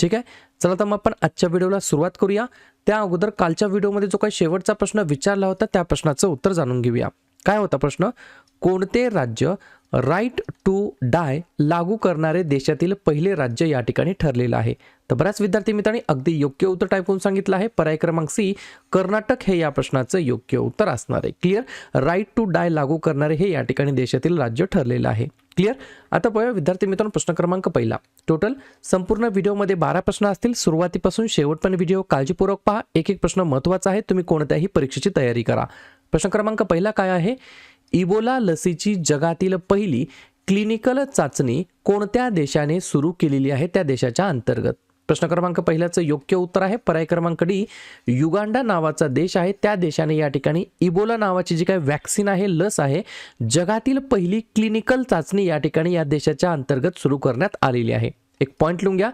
ठीक आहे? चला तर मग आपण आजच्या व्हिडिओला सुरुवात करूया. त्या अगोदर कालच्या व्हिडिओमध्ये जो काही शेवटचा प्रश्न विचारला होता त्या प्रश्नाचं उत्तर जाणून घेऊया. काय होता प्रश्न? कोणते राज्य राईट टू डाय लागू करणारे देशातील पहिले राज्य या ठिकाणी ठरलेलं आहे? तर बऱ्याच विद्यार्थी मित्रांनी अगदी योग्य उत्तर टाईप करून सांगितलं आहे. पर्याय क्रमांक सी कर्नाटक हे या प्रश्नाचं योग्य उत्तर असणार आहे. क्लिअर राईट टू डाय लागू करणारे हे या ठिकाणी देशातील राज्य ठरलेलं आहे. क्लिअर आता पाहूया विद्यार्थी मित्रांनो प्रश्न क्रमांक पहिला. टोटल संपूर्ण व्हिडिओमध्ये बारा प्रश्न असतील. सुरुवातीपासून शेवटपर्यंत व्हिडिओ काळजीपूर्वक पहा. एक एक प्रश्न महत्त्वाचा आहे. तुम्ही कोणत्याही परीक्षेची तयारी करा. प्रश्न क्रमांक पहिला काय आहे? इबोला लसीची जगातील पहिली क्लिनिकल चाचणी कोणत्या देशाने सुरू केलेली आहे? त्या देशाच्या अंतर्गत. प्रश्न क्रमांक पहिल्याचं योग्य उत्तर आहे. पर्याय क्रमांक डी युगांडा नावाचा देश आहे. त्या देशाने या ठिकाणी इबोला नावाची जी काही वॅक्सिन आहे लस आहे जगातील पहिली क्लिनिकल चाचणी या ठिकाणी या देशाच्या अंतर्गत सुरू करण्यात आलेली आहे. एक पॉईंट लिहून घ्या.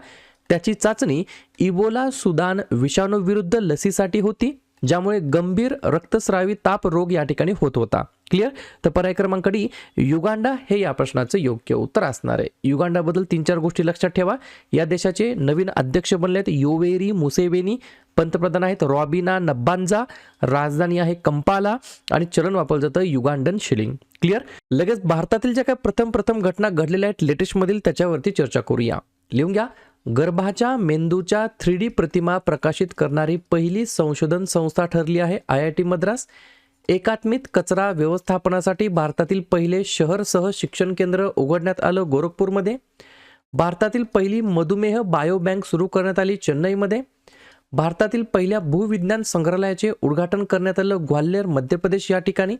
त्याची चाचणी इबोला सुदान विषाणूविरुद्ध लसीसाठी होती ज्यामुळे गंभीर रक्तस्रावी ताप रोग या ठिकाणी होत होता. क्लिअर तर पर्याय क्रमांक डी युगांडा हे या प्रश्नाचं योग्य उत्तर असणार आहे. युगांडाबद्दल तीन चार गोष्टी लक्षात ठेवा. या देशाचे नवीन अध्यक्ष बनले आहेत योवेरी मुसेवेनी. पंतप्रधान आहेत रॉबिना नब्बांजा राजधानी आहे कंपाला. आणि चलन वापरलं जातं युगांडन शिलिंग. क्लिअर लगेच भारतातील ज्या काही प्रथम प्रथम घटना घडलेल्या आहेत लेटेस्टमधील त्याच्यावरती चर्चा करूया. लिहून घ्या. गर्भाच्या मेंदूच्या थ्री डी प्रतिमा प्रकाशित करणारी पहिली संशोधन संस्था ठरली आहे आय आय टी मद्रास. एकात्मित कचरा व्यवस्थापनासाठी भारतातील पहिले शहरसह शिक्षण केंद्र उघडण्यात आलं गोरखपूरमध्ये. भारतातील पहिली मधुमेह बायो बँक सुरू करण्यात आली चेन्नईमध्ये. भारतातील पहिल्या भूविज्ञान संग्रहालयाचे उद्घाटन करण्यात आलं ग्वाल्हेर मध्य प्रदेश या ठिकाणी.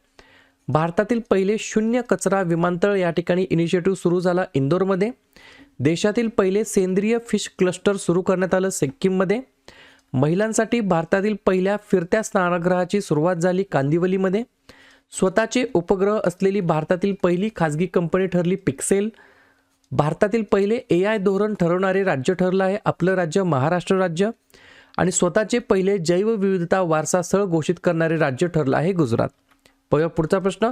भारतातील पहिले शून्य कचरा विमानतळ या ठिकाणी इनिशिएटिव्ह सुरू झाला इंदोरमध्ये. देशातील पहिले सेंद्रिय फिश क्लस्टर सुरू करण्यात आलं सिक्कीममध्ये. महिलांसाठी भारतातील पहिल्या फिरत्या स्नानगृहाची सुरुवात झाली कांदिवलीमध्ये. स्वतःचे उपग्रह असलेली भारतातील पहिली खाजगी कंपनी ठरली पिक्सेल. भारतातील पहिले ए आय धोरण ठरवणारे राज्य ठरलं आहे आपलं राज्य महाराष्ट्र राज्य. आणि स्वतःचे पहिले जैवविविधता वारसा स्थळ घोषित करणारे राज्य ठरलं आहे गुजरात. पहा पुढचा प्रश्न.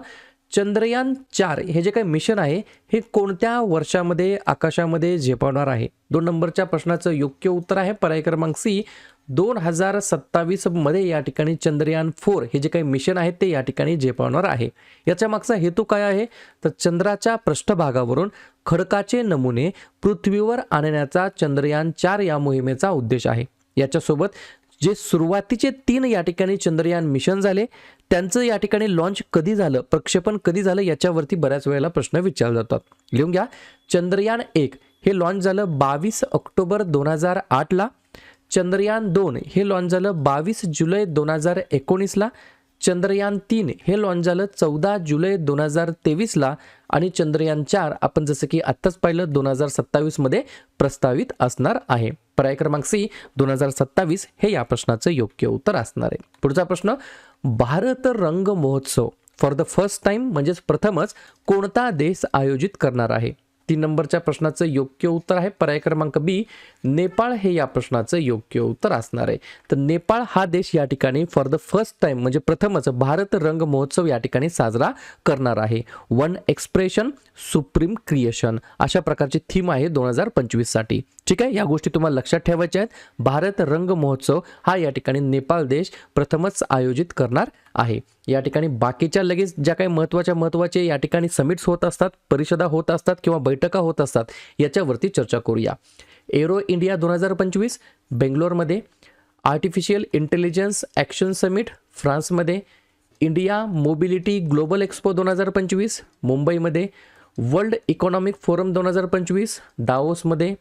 चंद्रयान चार हे जे काही मिशन आहे हे कोणत्या वर्षामध्ये आकाशामध्ये झेपावणार आहे? दोन नंबरच्या प्रश्नाचं योग्य उत्तर आहे. पर्याय क्रमांक सी दोन हजार सत्तावीसमध्ये या ठिकाणी चंद्रयान फोर हे जे काही मिशन आहे ते या ठिकाणी झेपावणार आहे. याच्या मागचा हेतू काय आहे? तर चंद्राच्या पृष्ठभागावरून खडकाचे नमुने पृथ्वीवर आणण्याचा चंद्रयान चार या मोहिमेचा उद्देश आहे. याच्यासोबत जे सुरुवातीचे तीन या ठिकाणी चंद्रयान मिशन झाले त्यांचं या ठिकाणी लॉन्च कधी झालं प्रक्षेपण कधी झालं याच्यावरती बऱ्याच वेळेला प्रश्न विचारले जातात. लिहून घ्या. चंद्रयान एक हे लॉन्च झालं बावीस ऑक्टोबर दोन हजार आठला. चंद्रयान दोन हे लॉन्च झालं बावीस जुलै दोन हजार एकोणीसला. चंद्रयान तीन हे लॉन्च झालं चौदा जुलै दोन हजार तेवीसला. आणि चंद्रयान चार आपण जसं की आत्ताच पाहिलं दोन हजार सत्तावीसमध्ये प्रस्तावित असणार आहे. पर्याय क्रमांक सी दोन हजार सत्तावीस हे या प्रश्नाचं योग्य उत्तर असणार आहे. पुढचा प्रश्न भारत रंग महोत्सव फॉर द फर्स्ट टाइम म्हणजेच प्रथमच कोणता देश आयोजित करणार आहे? तीन नंबरच्या प्रश्नाचं योग्य उत्तर आहे. पर्याय क्रमांक बी नेपाळ हे या प्रश्नाचं योग्य उत्तर असणार आहे. तर नेपाळ हा देश या ठिकाणी फॉर द फर्स्ट टाइम म्हणजे प्रथमच भारत रंग महोत्सव या ठिकाणी साजरा करणार आहे. वन एक्सप्रेशन सुप्रीम क्रिएशन अशा प्रकारची थीम आहे दोन हजार पंचवीससाठी. ठीक आहे? या गोष्टी तुम्हाला लक्षात ठेवायच्या आहेत. भारत रंग महोत्सव हा या ठिकाणी नेपाळ देश प्रथमच आयोजित करणार आहे. या ठिकाणी बाकीच्या लगेच ज्या काही महत्त्वाच्या महत्त्वाचे या ठिकाणी समिट्स होत असतात परिषदा होत असतात किंवा बैठका होत असतात याच्यावरती चर्चा करूया. एरो इंडिया दोन हजार पंचवीस बेंगलोरमध्ये आर्टिफिशियल इंटेलिजन्स ॲक्शन समिट फ्रान्समध्ये इंडिया मोबिलिटी ग्लोबल एक्सपो दोन हजार पंचवीस मुंबईमध्ये वर्ल्ड इकॉनॉमिक फोरम दोन हजार पंचवीस दाओसमध्ये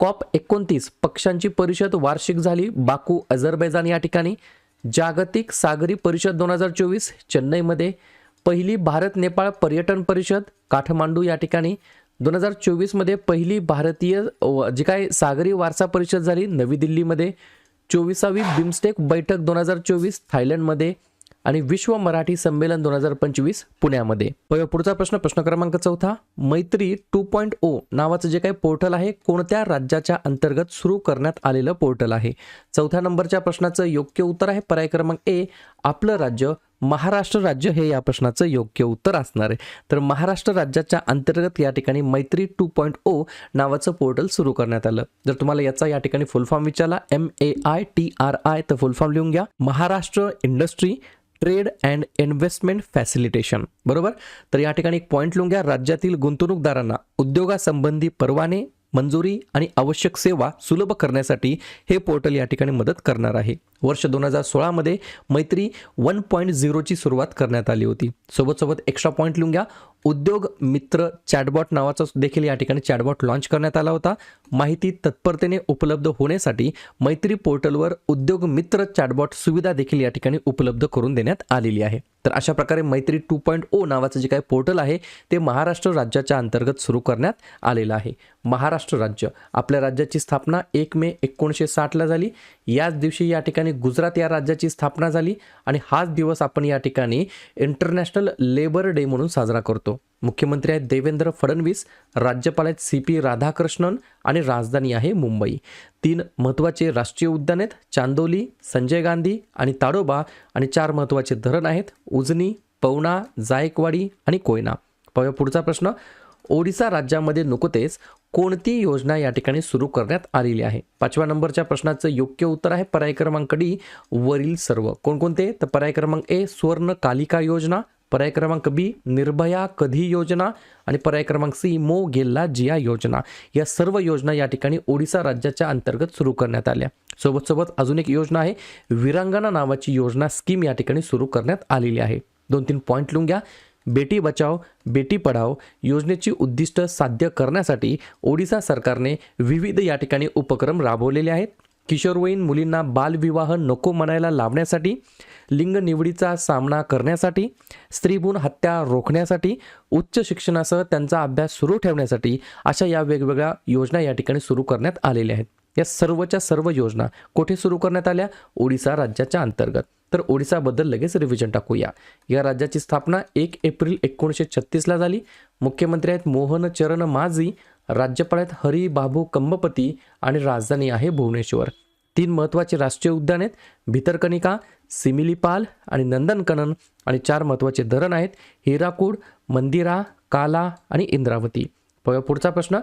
कॉप एकोणतीस पक्षांची परिषद वार्षिक झाली. बाकू अझरबैजान या ठिकाणी. जागतिक सागरी परिषद दोन हजार चोवीस चेन्नईमध्ये. पहिली भारत नेपाळ पर्यटन परिषद काठमांडू या ठिकाणी. दोन हजार चोवीसमध्ये पहिली भारतीय जी काय सागरी वारसा परिषद झाली नवी दिल्लीमध्ये. चोवीसावी बिमस्टेक बैठक दोन हजार चोवीस थायलंडमध्ये. आणि विश्व मराठी संमेलन दोन हजार पंचवीस पुण्यामध्ये. प- पुढचा प्रश्न प्रश्न क्रमांक चौथा. मैत्री टू पॉईंट ओ नावाचं जे काही पोर्टल आहे कोणत्या राज्याच्या अंतर्गत सुरू करण्यात आलेलं पोर्टल आहे? चौथ्या नंबरच्या प्रश्नाचं योग्य उत्तर आहे. पर्याय क्रमांक ए आपलं राज्य. महाराष्ट्र राज्य हे या प्रश्नाचं योग्य उत्तर असणार आहे. तर महाराष्ट्र राज्याच्या अंतर्गत या ठिकाणी मैत्री टू पॉईंट ओ नावाचं पोर्टल सुरू करण्यात आलं. जर तुम्हाला याचा या ठिकाणी फुल फॉर्म विचारला M A I T R I तर फुल फॉर्म लिहून घ्या. Maharashtra industry trade and investment facilitation बरोबर? तर या ठिकाणी एक पॉईंट लिहून घ्या. राज्यातील गुंतवणूकदारांना उद्योगासंबंधी परवाने मंजुरी आणि आवश्यक सेवा सुलभ करण्यासाठी हे पोर्टल या ठिकाणी मदत करणार आहे. वर्ष दोन हजार सोळामध्ये मैत्री वन पॉईंट झिरोची सुरुवात करण्यात आली होती. सोबत सोबत एक्स्ट्रा पॉईंट लिहून घ्या. उद्योग मित्र चॅटबॉट नावाचा देखील या ठिकाणी चॅटबॉट लॉन्च करण्यात आला होता. माहिती तत्परतेने उपलब्ध होण्यासाठी मैत्री पोर्टलवर उद्योग मित्र चॅटबॉट सुविधा देखील या ठिकाणी उपलब्ध करून देण्यात आलेली आहे. तर अशा प्रकारे मैत्री टू पॉईंट ओ नावाचं जे काही पोर्टल आहे ते महाराष्ट्र राज्याच्या अंतर्गत सुरू करण्यात आलेलं आहे. महाराष्ट्र राज्य आपल्या राज्याची स्थापना एक मे एकोणीसशे साठला झाली. याच दिवशी या ठिकाणी गुजरात या राज्याची स्थापना झाली आणि हाच दिवस आपण या ठिकाणी इंटरनॅशनल लेबर डे म्हणून साजरा करतो. मुख्यमंत्री आहेत देवेंद्र फडणवीस राज्यपाल आहेत सी पी राधाकृष्णन आणि राजधानी आहे मुंबई. तीन महत्त्वाचे राष्ट्रीय उद्यान आहेत चांदोली संजय गांधी आणि ताडोबा आणि चार महत्त्वाचे धरण आहेत उजनी पवना जायकवाडी आणि कोयना. पाहूया पुढचा प्रश्न. ओडिसा राज्यामध्ये नुकतेच कोणती योजना या ठिकाणी सुरू करण्यात आलेली आहे? पाचव्या नंबरच्या प्रश्नाचं योग्य उत्तर आहे पर्याय क्रमांक डी वरील सर्व. कोणकोणते? तर पर्याय क्रमांक ए सुवर्ण कालिका योजना पर्याय क्रमांक बी निर्भया कधी योजना आणि पर्याय क्रमांक सी मो गेल्ला जिया योजना. या सर्व योजना या ठिकाणी ओडिसा राज्याच्या अंतर्गत सुरू करण्यात आल्या. सोबत सोबत अजून एक योजना आहे. विरांगना नावाची योजना स्कीम या ठिकाणी सुरू करण्यात आलेली आहे. दोन तीन पॉईंट लिहून घ्या. बेटी बचाव बेटी पढाव योजनेची उद्दिष्ट साध्य करण्यासाठी ओडिसा सरकारने विविध या ठिकाणी उपक्रम राबवलेले आहेत. किशोरवयीन मुलींना बालविवाह नको म्हणायला लावण्यासाठी लिंग निवडीचा सामना करण्यासाठी स्त्रीभूण हत्या रोखण्यासाठी उच्च शिक्षणासह त्यांचा अभ्यास सुरू ठेवण्यासाठी अशा या वेगवेगळ्या योजना या ठिकाणी सुरू करण्यात आलेल्या आहेत. या सर्वच्या सर्व योजना कोठे सुरू करण्यात आल्या? ओडिसा राज्याच्या अंतर्गत. तर ओडिसाबद्दल लगेच रिव्हिजन टाकूया. या राज्याची स्थापना एक एप्रिल एकोणीसशे छत्तीसला झाली. मुख्यमंत्री आहेत मोहन चरण माझी. राज्यपाल आहेत हरी बाबू कंबपती आणि राजधानी आहे भुवनेश्वर. तीन महत्त्वाचे राष्ट्रीय उद्यान आहेत. भितरकनिका सिमिलीपाल आणि नंदनकनन आणि चार महत्त्वाचे धरण आहेत. हिराकूड मंदिरा काला आणि इंद्रावती. पुढचा प्रश्न.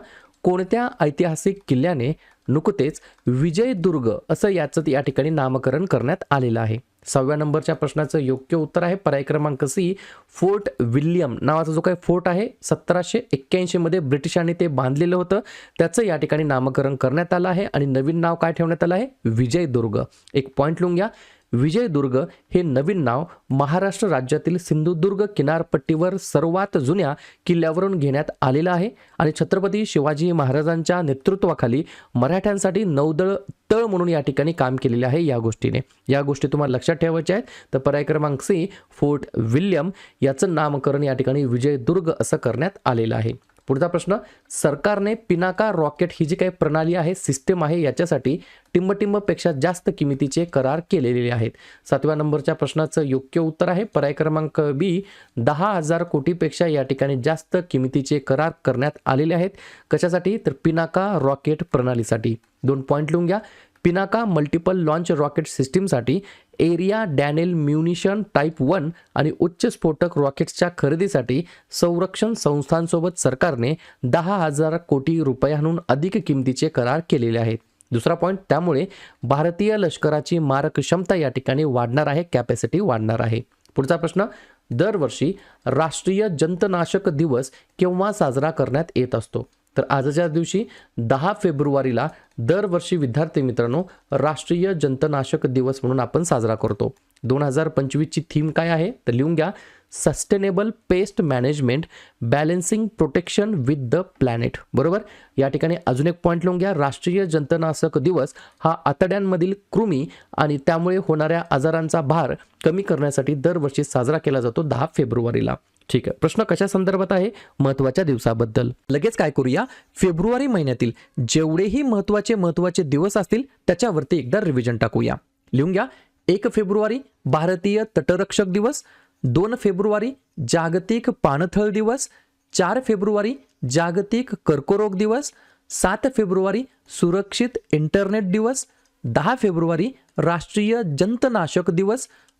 कोणत्या ऐतिहासिक किल्ल्याने नुकतेच विजयदुर्ग असं याचं या ठिकाणी नामकरण करण्यात आलेलं आहे? सहाव्या नंबरच्या प्रश्नाचं योग्य उत्तर आहे पर्याय क्रमांक सी फोर्ट विल्यम नावाचा जो काही फोर्ट आहे सतराशे एक्क्याऐंशीमध्ये ब्रिटिशांनी ते बांधलेलं होतं. त्याचं या ठिकाणी नामकरण करण्यात आलं आहे आणि नवीन नाव काय ठेवण्यात आलं आहे? विजयदुर्ग. एक पॉईंट लिहून घ्या. विजयदुर्ग हे नवीन नाव महाराष्ट्र राज्यातील सिंधुदुर्ग किनारपट्टीवर सर्वात जुन्या किल्ल्यावरून घेण्यात आलेलं आहे. आणि छत्रपती शिवाजी महाराजांच्या नेतृत्वाखाली मराठ्यांसाठी नौदळ तळ म्हणून या ठिकाणी काम केलेले आहे या गोष्टीने. या गोष्टी तुम्हाला लक्षात ठेवायच्या आहेत. तर पर्याय क्रमांक सी फोर्ट विल्यम याचं नामकरण या ठिकाणी विजयदुर्ग असं करण्यात आलेलं आहे. पुढचा प्रश्न सरकारने पिनाका रॉकेट ही जी काही प्रणाली आहे सिस्टम आहे याच्यासाठी टिंबटिंबपेक्षा जास्त किमतीचे करार केलेले आहेत. सातव्या नंबरच्या प्रश्नाचं योग्य उत्तर आहे. पर्याय क्रमांक बी दहा हजार कोटीपेक्षा या ठिकाणी जास्त किमतीचे करार करण्यात आलेले आहेत. कशासाठी? तर पिनाका रॉकेट प्रणालीसाठी. दोन पॉईंट लिहून घ्या. पिनाका मल्टिपल लॉन्च रॉकेट सिस्टीमसाठी area denial munition type one आणि उच्च स्फोटक रॉकेट्सच्या खरेदीसाठी संरक्षण संस्थांसोबत सरकारने दहा हजार कोटी रुपयांहून अधिक किमतीचे करार केलेले आहेत. दुसरा पॉईंट त्यामुळे भारतीय लष्कराची मारक क्षमता या ठिकाणी वाढणार आहे कॅपॅसिटी वाढणार आहे. पुढचा प्रश्न दरवर्षी राष्ट्रीय जंतनाशक दिवस केव्हा साजरा करण्यात येत असतो? तर आजच्या दिवशी दहा फेब्रुवारीला दरवर्षी विद्यार्थी मित्रांनो राष्ट्रीय जंतनाशक दिवस म्हणून आपण साजरा करतो. दोन हजार पंचवीसची थीम काय आहे? तर लिहून घ्या sustainable pest management balancing protection with the planet. बरोबर? या ठिकाणी अजून एक पॉईंट लिहून घ्या राष्ट्रीय जंतनाशक दिवस हा आतड्यांमधील कृमी आणि त्यामुळे होणाऱ्या आजारांचा भार कमी करण्यासाठी दरवर्षी साजरा केला जातो दहा फेब्रुवारीला. ठीक आहे. प्रश्न कशा संदर्भात आहे? महत्त्वाच्या दिवसाबद्दल. लगेच काय करूया? फेब्रुवारी महिन्यातील जेवढेही महत्त्वाचे महत्त्वाचे दिवस असतील त्याच्यावरती एकदा रिव्हिजन टाकूया. लिहून घ्या. एक फेब्रुवारी भारतीय तटरक्षक दिवस दोन फेब्रुवारी जागतिक पाणथळ दिवस चार फेब्रुवारी जागतिक कर्करोग दिवस सात फेब्रुवारी सुरक्षित इंटरनेट दिवस दहा फेब्रुवारी राष्ट्रीय जंतनाशक दिवस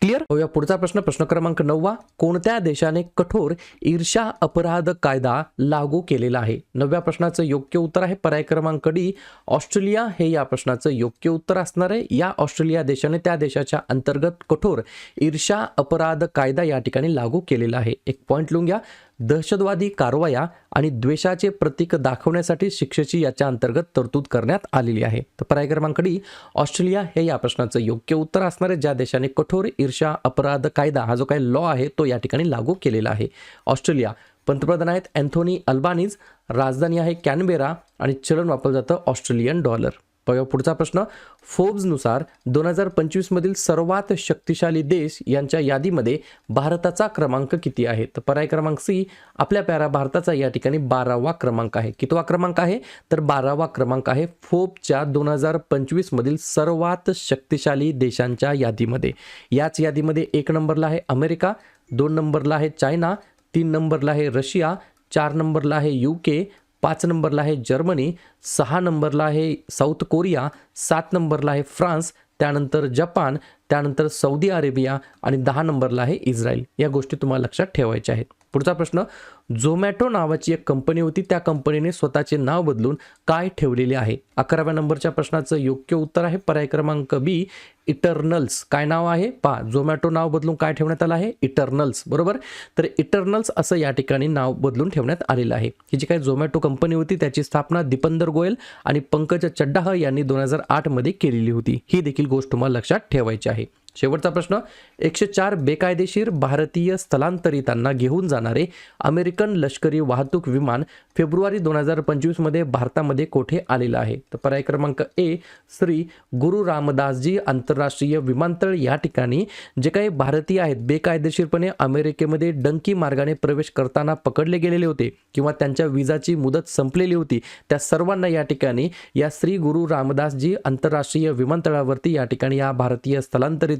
क्लिअर? होऊया पुढचा प्रश्न. प्रश्न क्रमांक नववा. कोणत्या देशाने कठोर ईर्षा अपराध कायदा लागू केलेला आहे? नवव्या प्रश्नाचं योग्य उत्तर आहे पर्याय क्रमांक डी. ऑस्ट्रेलिया. हे या प्रश्नाचं योग्य उत्तर असणार आहे. या ऑस्ट्रेलिया देशाने त्या देशाच्या अंतर्गत कठोर ईर्षा अपराध कायदा या ठिकाणी लागू केलेला आहे. एक पॉईंट लिहून घ्या. दहशतवादी कारवाया आणि द्वेषाचे प्रतीक दाखवण्यासाठी शिक्षेची याच्या अंतर्गत तरतूद करण्यात आलेली आहे. तर पर्याय क्रमांक डी ऑस्ट्रेलिया हे या प्रश्नाचं योग्य उत्तर असणारे ज्या देशाने कठोर ईर्षा अपराध कायदा हा जो काही लॉ आहे तो या ठिकाणी लागू केलेला आहे. ऑस्ट्रेलिया पंतप्रधान आहेत अँथोनी अल्बानीज राजधानी आहे कॅनबेरा आणि चलन वापरलं जातं ऑस्ट्रेलियन डॉलर. बघा पुढचा प्रश्न. फोर्ब्सनुसार दोन हजार पंचवीसमधील सर्वात शक्तिशाली देश यांच्या यादीमध्ये भारताचा क्रमांक किती आहे? तर पर्याय क्रमांक सी आपल्या प्यारा भारताचा या ठिकाणी बारावा क्रमांक आहे. कितवा क्रमांक आहे? तर बारावा क्रमांक आहे फोर्बच्या दोन हजार पंचवीसमधील सर्वात शक्तिशाली देशांच्या यादीमध्ये. याच यादीमध्ये एक नंबरला आहे अमेरिका दोन नंबरला आहे चायना तीन नंबरला आहे रशिया चार नंबरला आहे यू के पाच नंबरला आहे जर्मनी सहा नंबरला आहे साऊथ कोरिया सात नंबरला आहे फ्रान्स त्यानंतर जपान त्यानंतर सौदी अरेबिया आणि दहा नंबरला आहे इस्रायल. या गोष्टी तुम्हाला लक्षात ठेवायच्या आहेत. पुढचा प्रश्न झोमॅटो नावाची एक कंपनी होती. त्या कंपनीने स्वतःचे नाव बदलून काय ठेवलेले आहे? अकराव्या नंबरच्या प्रश्नाचं योग्य उत्तर आहे. पर्याय क्रमांक बी इटर्नल्स काय नाव आहे? पहा झोमॅटो नाव बदलून काय ठेवण्यात आलं आहे? इटर्नल्स बरोबर? तर इटर्नल्स असं या ठिकाणी नाव बदलून ठेवण्यात आलेलं आहे. ही जी काही झोमॅटो कंपनी होती त्याची स्थापना दीपंदर गोयल आणि पंकज चड्डाह यांनी दोन हजार आठमध्ये केलेली होती. ही देखील गोष्ट तुम्हाला लक्षात ठेवायची आहे. शेवटचा प्रश्न एकशे चार बेकायदेशीर भारतीय स्थलांतरितांना घेऊन जाणारे अमेरिकन लष्करी वाहतूक विमान फेब्रुवारी दोन हजार पंचवीसमध्ये भारतामध्ये कोठे आलेलं आहे? तर पर्याय क्रमांक ए श्री गुरु रामदासजी आंतरराष्ट्रीय विमानतळ या ठिकाणी जे काही भारतीय आहेत बेकायदेशीरपणे अमेरिकेमध्ये डंकी मार्गाने प्रवेश करताना पकडले गेलेले होते किंवा त्यांच्या विजाची मुदत संपलेली होती त्या सर्वांना या ठिकाणी या श्री गुरु रामदासजी आंतरराष्ट्रीय विमानतळावरती या ठिकाणी या भारतीय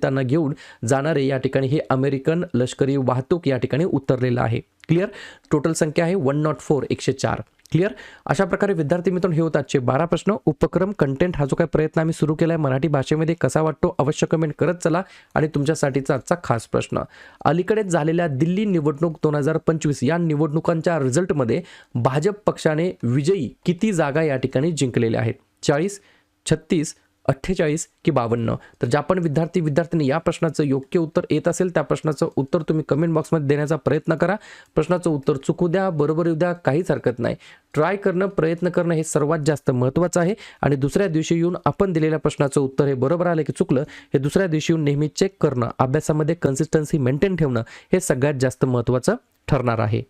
स्थलांतरितांना घेऊन जाणारे या ठिकाणी हे अमेरिकन लष्करी वाहतूक या ठिकाणी उतरलेलं आहे. क्लिअर टोटल संख्या आहे वन नॉट फोर एकशे चार. क्लिअर अशा प्रकारे विद्यार्थी मित्रांनो हे होतात आजचे बारा प्रश्न. उपक्रम कंटेंट हा जो काही प्रयत्न आम्ही सुरू केला आहे मराठी भाषेमध्ये कसा वाटतो अवश्य कमेंट करत चला आणि तुमच्यासाठीचा आजचा खास प्रश्न. अलीकडेच झालेल्या दिल्ली निवडणूक दोन हजार पंचवीस या निवडणुकांच्या रिझल्टमध्ये भाजप पक्षाने विजयी किती जागा या ठिकाणी जिंकलेल्या आहेत? चाळीस छत्तीस अठ्ठेचाळीस की बावन्न. तर ज्या पण विद्यार्थी विद्यार्थ्यांनी या प्रश्नाचं योग्य उत्तर येत असेल त्या प्रश्नाचं उत्तर तुम्ही कमेंट बॉक्समध्ये देण्याचा प्रयत्न करा. प्रश्नाचं उत्तर चुकू द्या बरोबर येऊ द्या काहीच हरकत नाही. ट्राय करणं प्रयत्न करणं हे सर्वात जास्त महत्त्वाचं आहे. आणि दुसऱ्या दिवशी येऊन आपण दिलेल्या प्रश्नाचं उत्तर हे बरोबर आलं की चुकलं हे दुसऱ्या दिवशी येऊन नेहमी चेक करणं अभ्यासामध्ये कन्सिस्टन्सी मेंटेन ठेवणं हे सगळ्यात जास्त महत्त्वाचं ठरणार आहे.